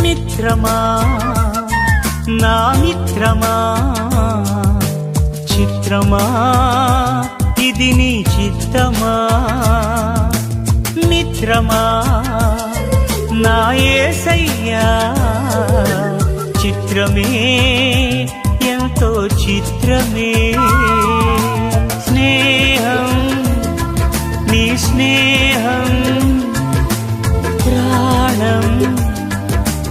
మిత్రమా? నా మిత్రమా? చిత్రమా? ఇది నీ చిత్తమా? మిత్రమా? నా ఏసయ్యా చిత్రమే ఎంతో చిత్రమే.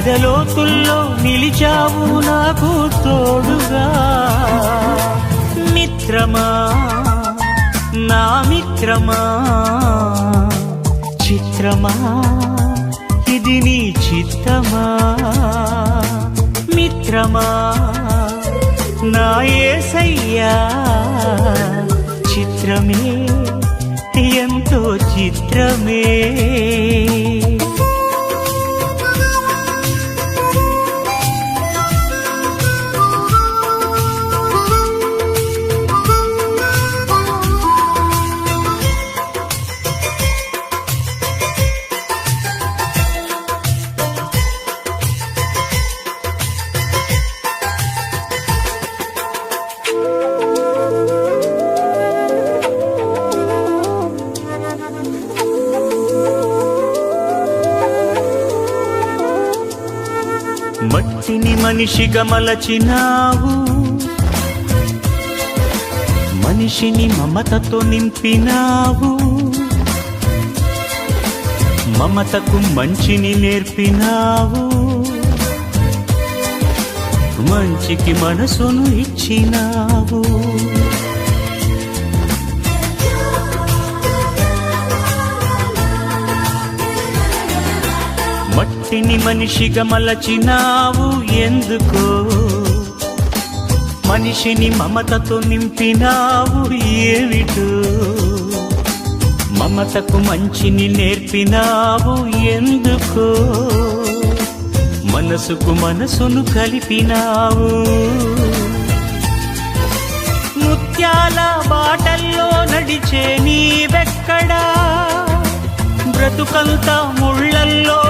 ఎదలోతుల్లో నిలిచావు నాకు తోడుగా. మిత్రమా నా మిత్రమా చిత్రమా ఇది నీ చిత్తమా. మిత్రమా నా ఏసయ్యా చిత్రమే ఎంతో చిత్రమే. మనిషిగా మలచినావు. మనిషిని మమతతో నింపినావు. మమతకు మంచిని నేర్పినావు. మంచికి మనసును ఇచ్చినావు. మట్టిని మనిషిగా మలచినావు ఎందుకో? మనిషిని మమతతో నింపినావు ఏమిటో? మమతకు మంచిని నేర్పినావు ఎందుకో? మనసుకు మనసును కలిపినావు. ముత్యాల బాటల్లో నడిచే నీవెక్కడా? బ్రతుకంతా ముళ్ళల్లో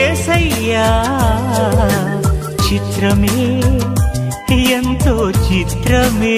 ఏసయ్యా చిత్రమే ఎంతో చిత్రమే.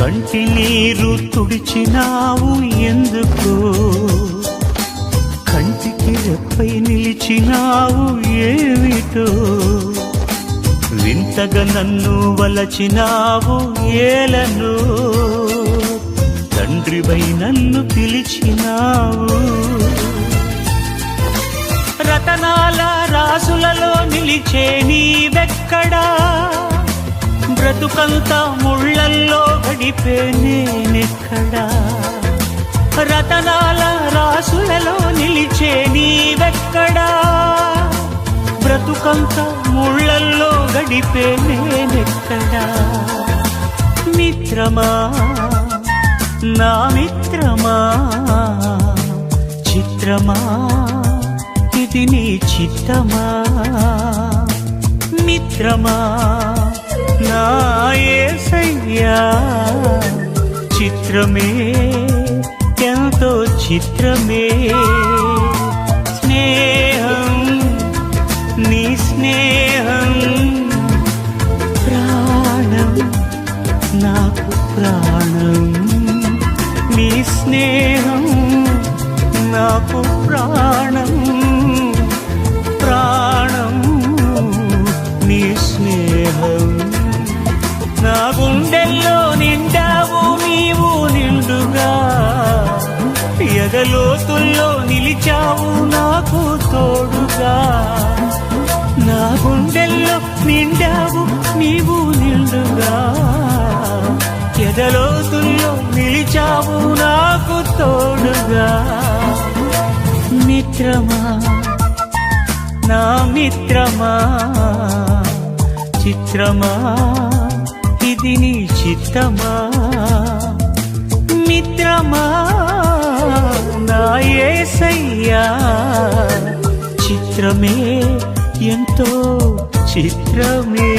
కంటి నీరు తుడిచినావు ఎందుకు? కంటికి రెప్పై నిలిచినావు ఏమిటో? వింతగా నన్ను వలచినావు ఏలను? తండ్రివై నన్ను పిలిచినావు? రతనాల రాసులలో నిలిచే నీవెక్కడా? బ్రతుకంతా ముళ్ళల్లో గడిపే నేనెక్కడా? రతనాల రాసులలో నిలిచే నీవెక్కడా? బ్రతుకంతా ముళ్ళల్లో గడిపే నేనెక్కడా? మిత్రమా? నా మిత్రమా? చిత్రమా? ఇది నీ చిత్తమా? మిత్రమా? నా చిత్రమే ఎంతో చిత్రమే. స్నేహం నీ స్నేహం ప్రాణం నాకు ప్రాణం. నీ స్నేహం నాకు ప్రాణం. నీవు నిండుగా. ఎదలోతుల్లో నిలిచావు నాకు తోడుగా. మిత్రమా నా మిత్రమా చిత్రమా ఇది నీ చిత్తమా? మిత్రమా నా ఏసయ్యా చిత్రమే ఎంతో ചിത്രമേ.